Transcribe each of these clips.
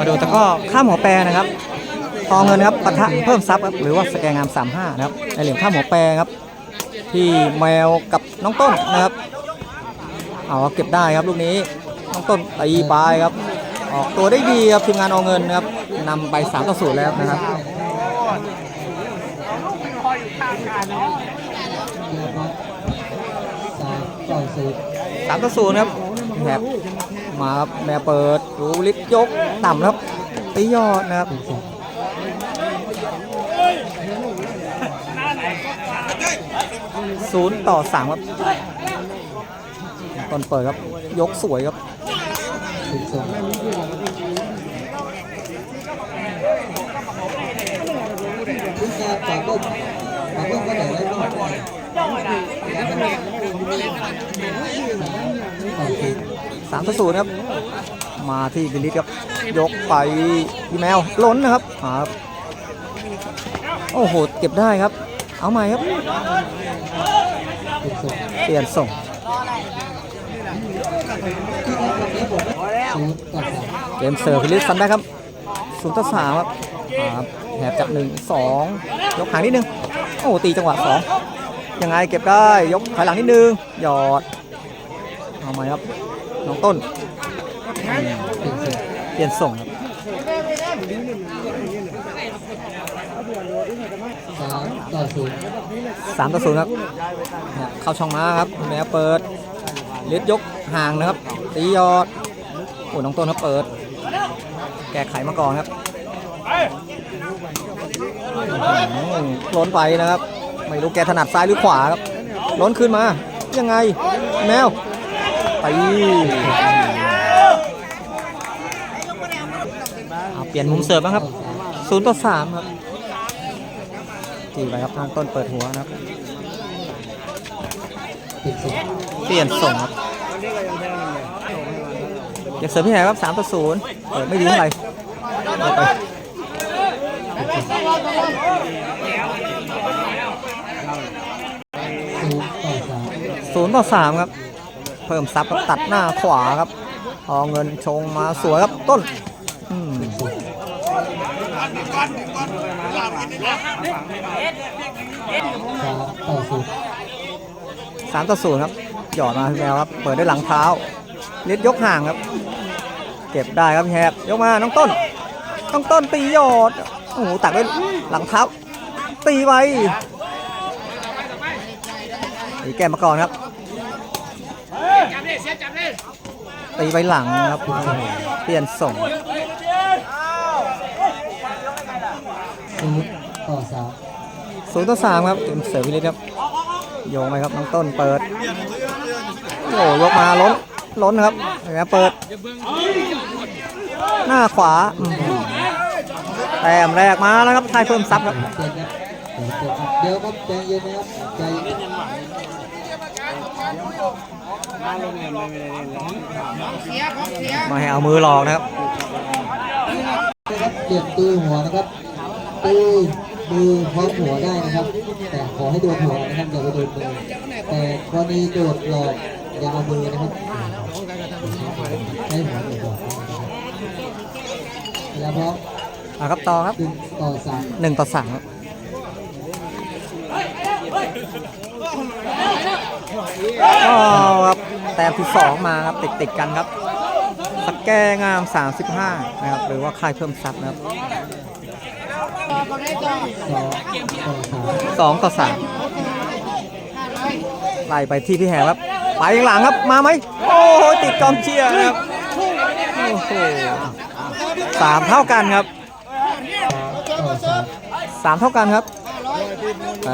มาดูตะกร้อข้ามหัวแปรนะครับทองเงินครับปะทะเพิ่มซับครับหรือว่าสแกงงาม 35 นะครับในเหลี่ยมข้ามหัวแปรครับ ที่แมวกับน้องต้นนะครับเอาเก็บได้ครับลูกนี้น้องต้นตีไปครับ ออกตัวได้ดีครับทีมงานเอาเงินนะครับนำไป3ต่อ0แล้วนะครับสามต่อศูนย์ครับแถบ มาครับแม่เปิดรูลิฟยกต่ำครับตียอดนะครับศูนย์ต่อสามครับต้นเปิดครับยกสวยครับสิบสองทุกการปากก้มปากก้มก็ไหนแล้วก็ต่อศูนย์ สามต่อศูนย์ครับ มาที่บิลลิสครับ ยกไปพี่แมวล้นนะครับครับโอ้โห เก็บได้ครับ เอาใหม่ครับ เปลี่ยนส่งเกมเสิร์ฟบิลิสซันได้ครับศูนย์ต่อสามครับหาครับแถบจากหนึ่งสองยกหางนิดนึง โอ้ตีจังหวะสองยังไงเก็บได้ ยกถอยหลังนิดนึง หยอด เอาใหม่ครับ น้องต้น เปลี่ยนส่งครับสามต่อศูนย์สามต่อศูนย์ครับเนี่ยเข้าช่องม้าครับแม่เปิดเลียดยกห่างนะครับ ตียอดโอ้น้องต้นครับเปิด แก้ไขมาก่อนครับล้นไปนะครับ ไม่รู้แกถนัดซ้ายหรือขวาครับ ล้นขึ้นมา ยังไง แมว ไปเอาเปลี่ยนมุมเสิร์ฟบ้างครับศูนย์ต่อสามครับจีไปครับทางต้นเปิดหัวนะครับ เปลี่ยนส่งครับอยากเสิร์ฟพี่ไหนครับสามต่อศูนย์เปิดไม่ดีเท่าไหร่ไปศูนย์ต่อสามครับ เพิ่มซับตัดหน้าขวาครับพอเงินชงมาสวยครับต้นอืมสามต่อศูนย์สามต่อศูนย์ครับ หยอดมาพี่แมวครับ เปิดด้วยหลังเท้าเล็ดยกห่างครับ เก็บได้ครับแฮบยกมาน้องต้นน้องต้นตีหยอด โอ้โหตักด้วยหลังเท้า ตีไปตีแก้มมาก่อนครับ ตีไปหลังครับโอ้โหเปลี่ยนส่งศูนย์ต่อสามศูนย์ต่อสามครับเกมเสิร์ฟวิลิตครับโยงไปครับน้องต้นเปิดโอ้ยกมาล้นล้นครับเห็นไหมเปิด หน้าขวาอืมแต้มแรกมาแล้วครับไทยเพิ่มซับครับเปลี่ยนครับเดี๋ยวครับใจเย็นนะครับใจเย็น มาให้เอามือหลอกนะครับนะครับเปลี่ยนตีหัวนะครับตีมือพร้อมหัวได้นะครับ แต่ขอให้โดนหัวนะครับอย่าไปโดนมือแต่กรณีโดดหลอกอย่าเอามือนะครับให้หัวโดดหลอกแล้วพร้อมมาครับต่อครับหนึ่งต่อสามหนึ่งต่อสามครับ อ๋อครับแต้มที่สองมาครับติดติดกันครับสแกงาม 35 นะครับ หรือว่าค่ายเพิ่มซับนะครับสองต่อสามไล่ไปที่พี่แหบครับ ไปข้างหลังครับมาไหมโอ้โหติดกองเชียร์ครับโอ้โหสามเท่ากันครับสามเท่ากันครับ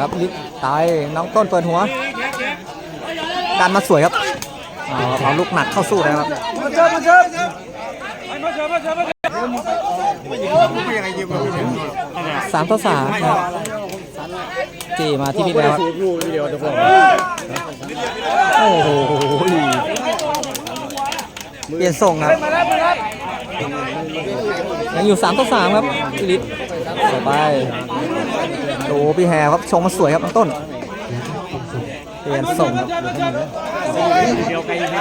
ครับลิฟตายน้องต้นเปิดหัว ดันมาสวยครับเอาครับเอาลูกหนักเข้าสู้นะครับสามต่อสามครับจีมาที่พี่แล้วครับโอ้โหเปลี่ยนส่งครับยังอยู่สามต่อสามครับพี่ลิศต่อไปดูพี่แฮร์ครับชงมาสวยครับน้องต้น เปลี่ยนส่งครับเดียวไกลยังไง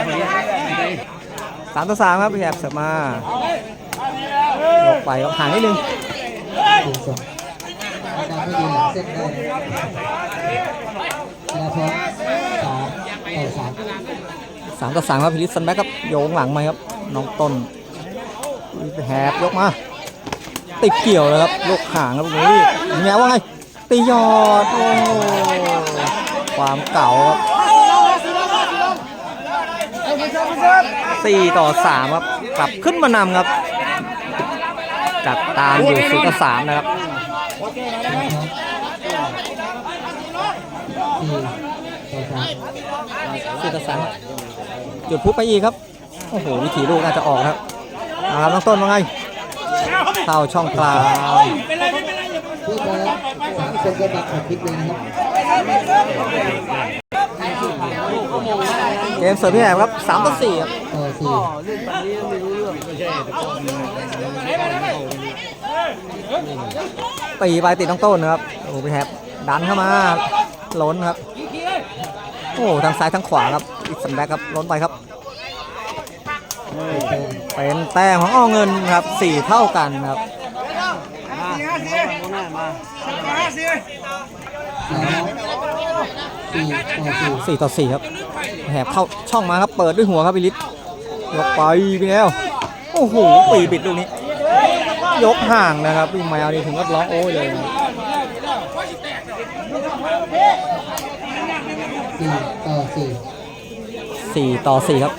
สามต่อสามครับพีแฮร์เสิร์ฟมาไปครับห่างนิดนึงถึงสองดาวไม่ดีหลังเส้นได้เวลาพร้อมสามต่อสามสามต่อสามครับพิลิสซันแบ็กครับโยงหลังมาครับน้องต้นแหบยกมาติดเกี่ยวเลยครับลูกห่างครับตรงนี้แมวว่าไงตียอดโอ้ ความเก่าครับสี่ต่อสามครับ กลับขึ้นมานำครับจากตามอยู่สี่ต่อสามนะครับสี่ต่อสามสี่ต่อสามจุดพุไปอีกครับ โอ้โห วิถีลูกน่าจะออกครับอาครับน้องต้นว่าไงเข้าช่องกลาง พี่บอลมคนก็บักออกพิษเลยนะครับเกมเสิร์ฟพี่แอบครับสามต่อสี่ครับต่อสี่ตีไปติดน้องต้นนะครับโอ้โหพี่แอบดันเข้ามาล้นครับ โอ้โหทางซ้ายทางขวาครับอีกสันแบ็กครับล้นไปครับเป็นแต้มของอ้อเงินครับสี่เท่ากันครับสี่ ต่อสี่สี่ต่อสี่ครับแหบเข้าช่องมาครับเปิดด้วยหัวครับพิลิศยกไปพี่แล้วโอ้โหปีบิดลูกนี้ ยกห่างนะครับพี่แมวนี่ถึงกับร้องโอ้ยเลยนะสี่ต่อสี่สี่ต่อสี่ครับ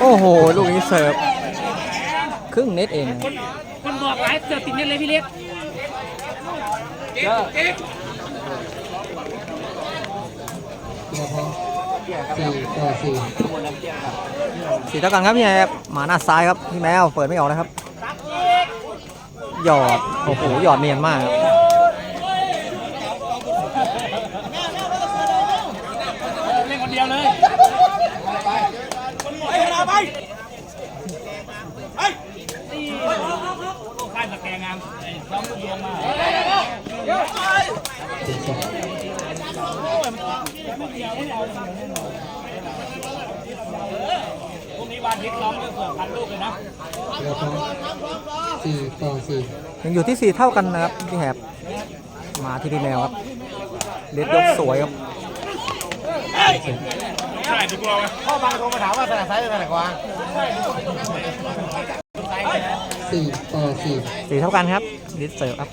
โอ้โห ลูกนี้เสิร์ฟครึ่งเน็ตเองคนบอกหลายเสือติดเน็ตเลยพี่เล็ก เดี๋ยวพอ สี่ต่อสี่สี่เท่ากันครับพี่แอบหมาหน้าซ้ายครับพี่แมวเปิดไม่ออกนะครับ หยอด โอ้โห หยอดเนียนมากครับ เล่นคนเดียวเลยไปไปไปค่ายสแกงงามซ้อมลูกดวงมา ถึงสอง พรุ่งนี้วันทิศร้องเรื่องเสือพันลูกเลยนะ เดี๋ยวพอสี่ต่อสี่ยังอยู่ที่สี่เท่ากันนะครับพี่แหบมาที่พี่แมวครับเล็ดยกสวยครับสี่ต่อสี่สี่เท่ากันครับลิดเสิร์ฟครับ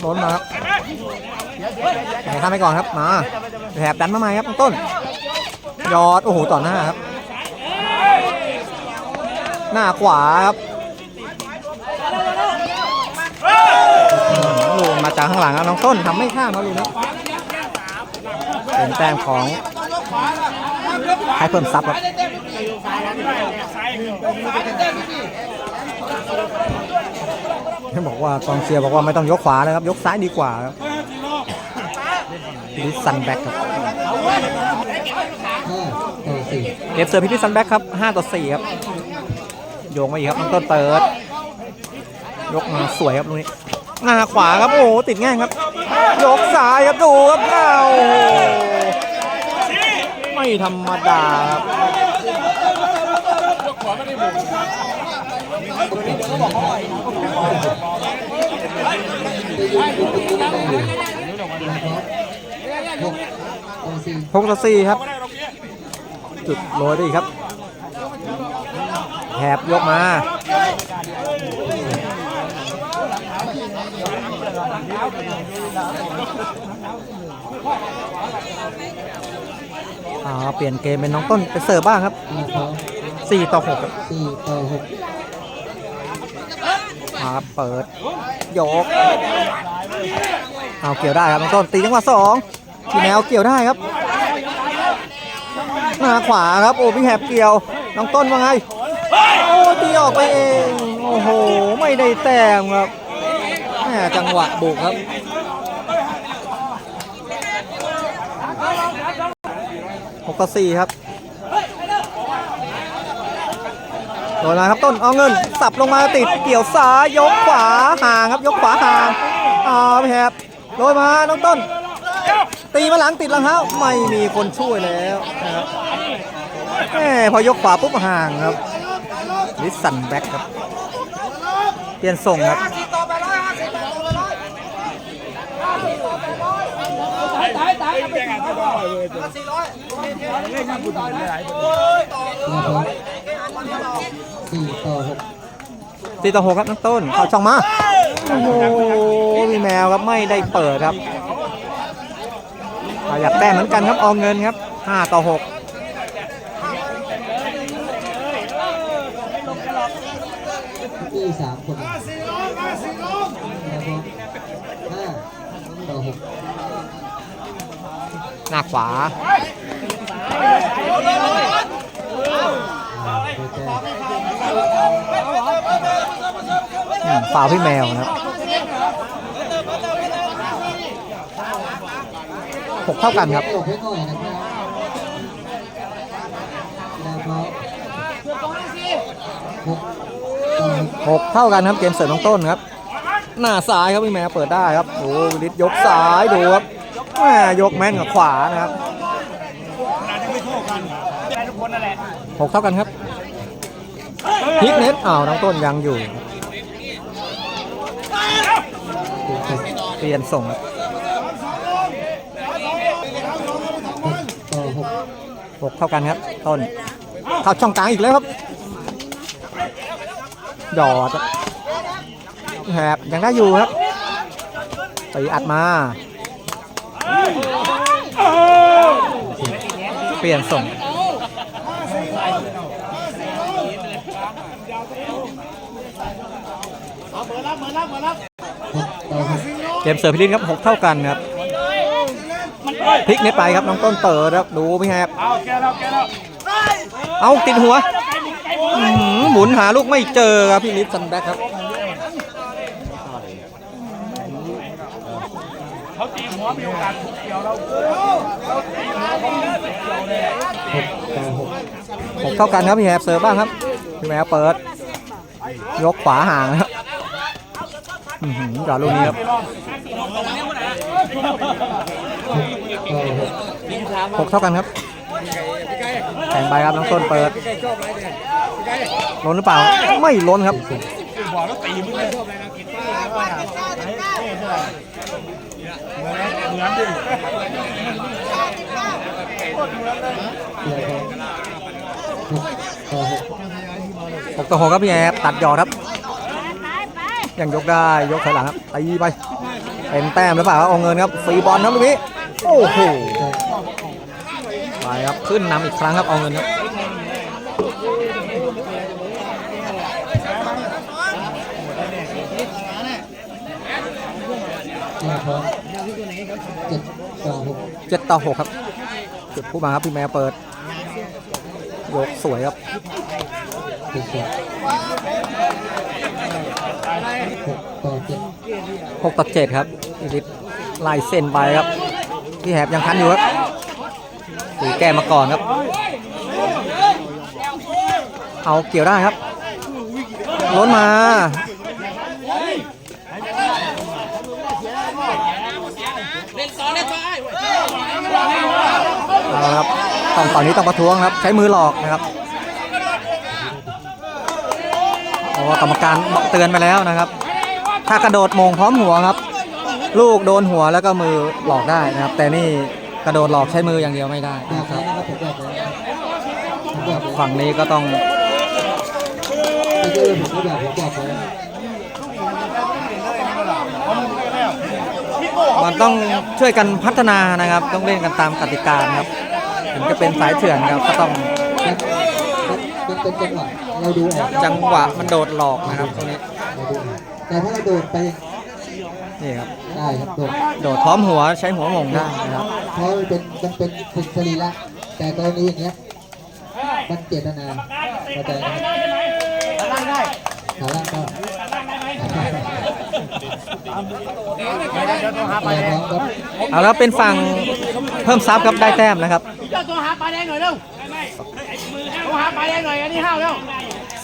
โดนมาครับไหนข้ามไปก่อนครับมาแหบดันมาใหม่ครับต้น ยอด โอ้โห ต่อหน้าครับ หน้าขวาครับลูกมาจากข้างหลังครับน้องต้นทำไม่ข้ามครับลูกนี้เป็นแต้มของใครเพิ่มซับครับบอกว่ากองเชียร์บอกว่าไม่ต้องยกขวานะครับ ยกซ้ายดีกว่าครับลิซันแบ็กครับ ห้าต่อสี่ เก็บเซอร์พิลิซันแบ็กครับ5ต่อ4ครับ โยงมาอีกครับน้องต้นเปิร์ดยกมาสวยครับตรงนี้หน้าขวาครับโอ้โหติดง่ายครับ ยกซ้ายครับดูครับอ้าวไม่ธรรมดาครับหกต่อสี่ครับ จุดโรยได้ครับแถบยกมาอ่าเปลี่ยนเกมเป็นน้องต้นไปเสิร์ฟบ้างครับเดี๋ยวพอ4ต่อ6ครับสี่ต่อหกมาเปิดยกเอาเกี่ยวได้ครับน้องต้นตีจังหวะสองพี่แมวเกี่ยวได้ครับ หน้าขวาครับโอ้พี่แหบเกี่ยว น้องต้นว่าไง โอ้ตีออกไปเอง โอ้โห ไม่ได้แต้มครับแหมจังหวะบุกครับหกต่อสี่ครับโดนมาครับต้นเอาเงิน สับลงมาติดเกี่ยวซ้ายยกขวาห่างครับยกขวาห่างอ๋อพี่แหบโดนมาน้องต้น ตีมาหลังติดหลังเท้าไม่มีคนช่วยแล้วนะครับ แหมพอยกขวาปุ๊บห่างครับลิสสันแบ็กครับ เปลี่ยนส่งครับสี่ต่อหกตีต่อหกครับน้องต้นเข้าช่องมาโอ้โหมีแมวครับไม่ได้เปิดครับอ่ายากแต้มเหมือนกันครับออมเงินครับ5ต่อ6 ที่สามคนนะครับห้าต่อหกหน้าขวาโดยแจ้งอืมฝ่าวพี่แมวนะครับหกเท่ากันครับหลบให้หน่อยนะครับนะครับ 6 เท่ากันครับเกมเสริมน้องต้นครับ หน้าซ้ายครับพี่แม่เปิดได้ครับโอ้วิลิศยกซ้ายดูครับแม่ยกแม่นกับขวานะครับหกเท่ากันครับพิกเน็ตอ้าวน้องต้นยังอยู่เปลี่ยนส่งหกเท่ากันครับ ต้นเข้าช่องกลางอีกแล้วครับ ดอดแหบยังได้อยู่ครับตีอัดมา เปลี่ยนส่งหกต่อหกเกมเสิร์ฟพิลินครับหกเท่ากันครับพลิกเน็ตไปครับ น้องต้นเปิดครับ ดูพี่แฮบเอาแก้วเอาติดหัว อื้อหือหมุนหาลูกไม่เจอครับพี่ลิฟซันแบ็คครับ เขาตีหัวมีโอกาสทุกเกี่ยวเราหกต่อหกหกเท่ากันครับพี่แฮบเสิร์ฟบ้างครับพี่แมวเปิด ยกขวาห่างครับอื้อหือจอดลูกนี้ครับหกหกเท่ากันครับแข่งไปครับน้องต้นเปิด ล้นหรือเปล่า ไม่ล้นครับ บอกแล้วตีมึงเลยเหมือนดิหกต่อหกหกต่อหกครับพี่แอบตัดหยอดครับ ยังยกได้ยกถอยหลังครับตีไปเป็นแต้มหรือเปล่าเอาเงินครับฟรีบอลครับลูกนี้โอ้โหไปครับขึ้นนำอีกครั้งครับเอาเงินครับ 7ต่อ6ครับจุดผู้มาครับพี่แมวเปิดยกสวยครับหกต่อเจ็ดครับอิลิทลายเส้นไปครับ พี่แหบยังทันอยู่ครับตีแก้มาก่อนครับ เอาเกี่ยวได้ครับล้นมา เอาละครับต้องตอนนี้ต้องประท้วงครับ ใช้มือหลอกนะครับโอ้กรรมการบอกเตือนไปแล้วนะครับ ถ้ากระโดดมงพร้อมหัวครับ ลูกโดนหัวแล้วก็มือหลอกได้นะครับ แต่นี่กระโดดหลอกใช้มืออย่างเดียวไม่ได้นะครับฝั่งนี้ก็ต้องมันต้องช่วยกันพัฒนานะครับ ต้องเล่นกันตามกติกาครับ จะเป็นสายเถื่อนครับก็ต้องมันมันเป็นจังหวะเราดูออกจังหวะมันโดดหลอกนะครับตรงนี้เราดูออกแต่ถ้าเราโดดไปนี่ครับได้ครับโดดโดดพร้อมหัวใช้หัวหมงได้นะครับเพราะมันเป็นมันเป็นเป็นสรีระแต่กรณีอย่างเงี้ยมันเจตนาเข้าใจไหมขาล่างก็แต่น้องครับ เอาแล้วเป็นฝั่งเพิ่มซับครับได้แต้มนะครับเจ้าตัวหาปลาแดงหน่อยเร็วตัวหาปลาแดงหน่อยอันนี้ห้าวแล้ว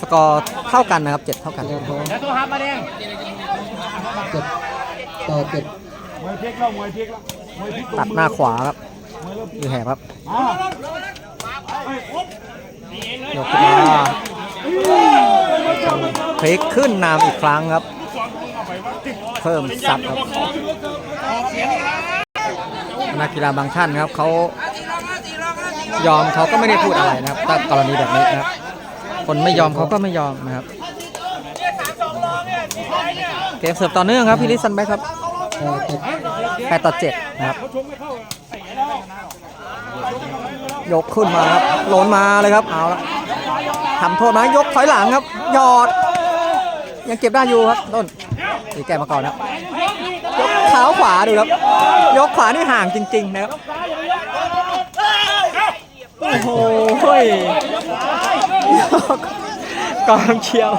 สกอร์เท่ากันนะครับเจ็ดเท่ากันแต่พอเดี๋ยวตัวหาปลาแดงเจ็ดต่อเจ็ดมวยพลิกแล้วมวยพลิกแล้วมวยพลิกตัดหน้าขวาครับคือแหบครับยกขึ้นมาพลิกขึ้นนำอีกครั้งครับ เพิ่มซับครับนักกีฬาบางท่านครับเขายอมเขาก็ไม่ได้พูดอะไรนะครับถ้ากรณีแบบนี้นะครับ คนไม่ยอมเขาก็ไม่ยอมนะครับเกมเสิร์ฟต่อเนื่องครับพี่ลิสันแบ็คครับแปดต่อเจ็ดนะครับ ยกขึ้นมาครับโหลนมาเลยครับเอาละทำโทษนะยกถอยหลังครับ หยอด ยังเก็บได้อยู่ครับต้นีแก้มาก่อนครับยกเท้าขวาดูครับ ยกขวานี่ห่างจริงๆนะครับโอ้โหยกกองเชียว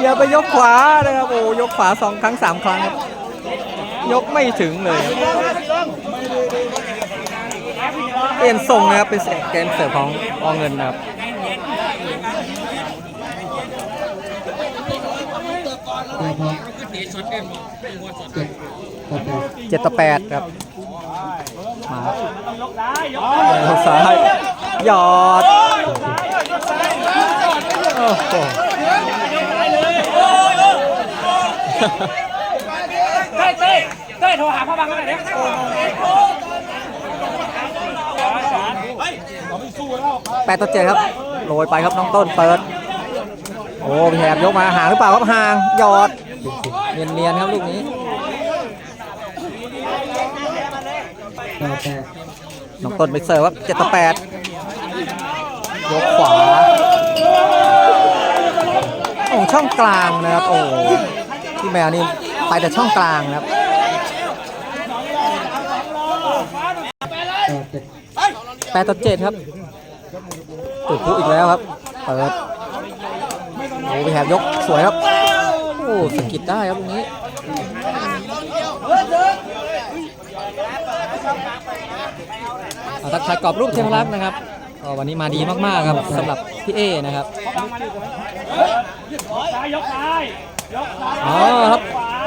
อย่าไปยกขวานะครับโอ้ยกขวาสองครั้งสามครั้งครับยกไม่ถึงเลยเปลี่ยนทรงนะครับเป็นเกมเสิร์ฟของออเงินนะครับ ได้พอมเจ็ดต่อแปดเจ็ดต่อแปดครับ มาครับเลี้ยวซ้ายหยอดโอ้โหเต้ยเต้ยเต้ยโทรหาพ่อบังหน่อยดิแปดต่อเจ็ดครับ โรยไปครับน้องต้นเปิด โอ้แหบยกมาห่างหรือเปล่าครับห่างหยอดเนียนๆครับลูกนี้น้องต้นไปเสิร์ฟครับเจ็ดต่อแปดยกขวาโอ้ช่องกลางนะครับโอ้พี่แมวนี่ไปแต่ช่องกลางนะครับแปดต่อเจ็ดครับตุดผู้อีกแล้วครับเปิด อ้พี่แหบยกสวยครับ โอ้สะกิดได้ครับตรงนี้เอาทักทายกรอบรูปเทพรักษ์นะครับก็วันนี้มาดีมากๆครับสำหรับพี่เอนะครับซ้ายยกซ้ายยกซ้ายอ๋อครับ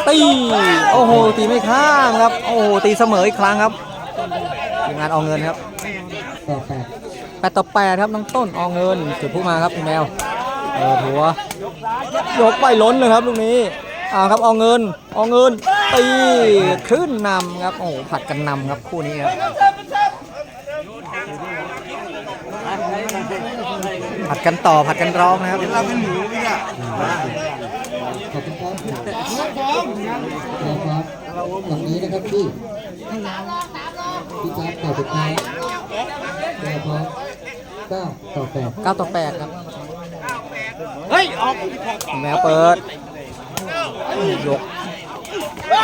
ตีโอ้โหตีไม่ข้ามครับ โอ้โหตีเสมออีกครั้งครับทีมงานเอาเงินครับต่อแปดแปดต่อแปดครับน้องต้นเอาเงินจุดผู้มาครับพี่แมวเออหัว ยกไปล้นเลยครับลูกนี้อ่าครับเอาเงินเอาเงินตีขึ้นนำครับโอ้โหผัดกันนำครับคู่นี้ครับผัดกันต่อผัดกันร้องนะครับขอบคุณครับครับฝั่งนี้นะครับพี่พี่ครับต่อสุดท้ายได้พร้อมเก้าต่อแปด9ต่อ8ครับ เฮ้ย ออกแมวเปิดยก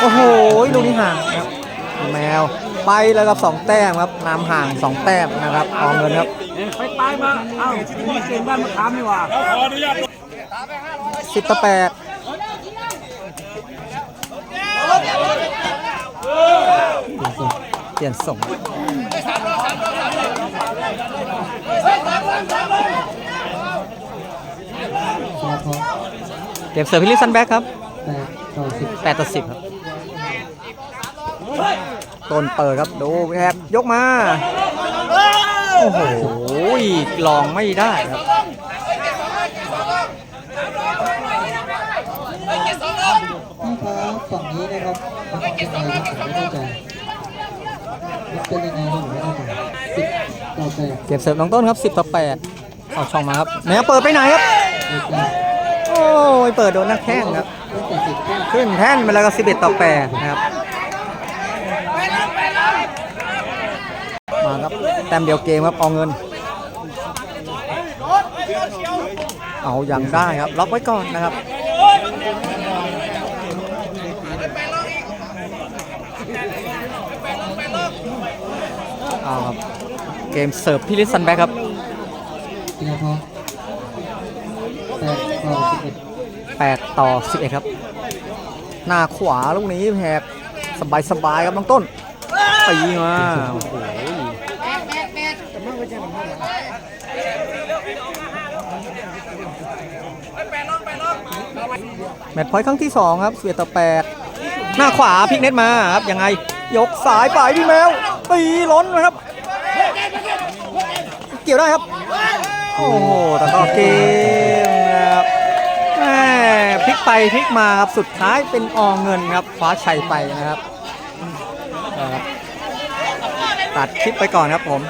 โอ้โหลูกนี้ห่างครับแมวไปแล้วครับสองแต้มครับนำห่างสองแต้มนะครับเอาเงินครับไปตายมาเอ้ามีเสียงบ้านมาถามดีกว่าสิบต่อแปดเปลี่ยนส่ง ได้พร้อมเก็บเสิร์ฟพิลิสันแบ็กครับแปดต่อสิบ8ต่อ10 ครับ ต้นเปิดครับดูแอบยกมา โอ้โหลองไม่ได้ครับนี่ครับฝั่งนี้นะครับมันเป็นยังไงครับผมไม่เข้าใจมันเป็นยังไงครับผมไม่เข้าใจสิบต่อแปดเก็บเสิร์ฟน้องต้นครับ 10 ต่อ8เอาช่องมาครับแมวเปิดไปไหนครับเลขเก้าโอ้ ยเปิดโดนนักแข้งครับ ขึ้นแท่นไปแล้วก็11ต่อ8นะครับ มาครับแต้มเดียวเกมครับเอาเงิน เอาอย่างได้ครับล็อกไว้ก่อนนะครับเอาครับเกมเสิร์ฟพี่ลิสซันแบ็คครับ ทีละพร้อมแปดต่อสิบเอ็ด 8 ต่อ 11 ครับ หน้าขวาลูกนี้แหกสบายสบายครับน้องต้นตีมาโอ้โหแมตช์พอยต์ครั้งที่ 2 ครับ11ต่อ 8 หน้าขวาพลิกเน็ตมาครับ ยังไง ยกสายไปพี่แมว ตีล้นนะครับ เกี่ยวได้ครับ โอ้โหแต่ก็เกม พลิกไปพลิกมาครับสุดท้ายเป็นองเงินครับคว้าชัยไปนะครับตัดคลิปไปก่อนครับผม